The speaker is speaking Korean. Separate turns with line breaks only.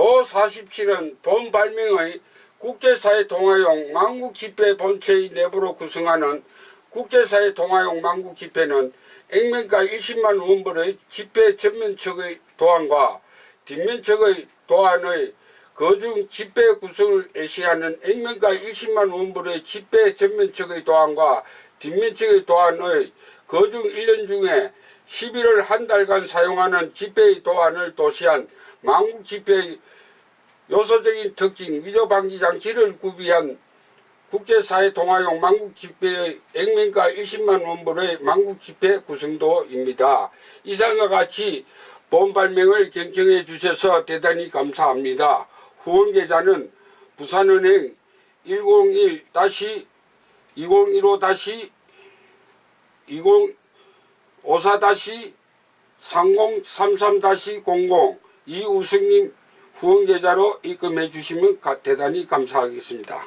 도 47은 본 발명의 국제사회 동아용 만국집회 본체의 내부로 구성하는 국제사회 동아용 만국집회는 액면가 20만 원불의 집회 전면측의 도안과 뒷면측의 도안의 거중 집회 구성을 애시하는 액면가 20만 원불의 집회 전면측의 도안과 뒷면측의 도안의 거중 1년 중에 11월 한 달간 사용하는 집회의 도안을 도시한 만국 집회의 요소적인 특징 위조 방지 장치를 구비한 국제사회 동아용 만국 집회의 액면가 20만 원불의 만국 집회 구성도입니다. 이상과 같이 본 발명을 경청해 주셔서 대단히 감사합니다. 후원 계좌는 부산은행 101-2015- 2054-3033-00 이우승님 후원 계좌로 입금해 주시면 가- 대단히 감사하겠습니다.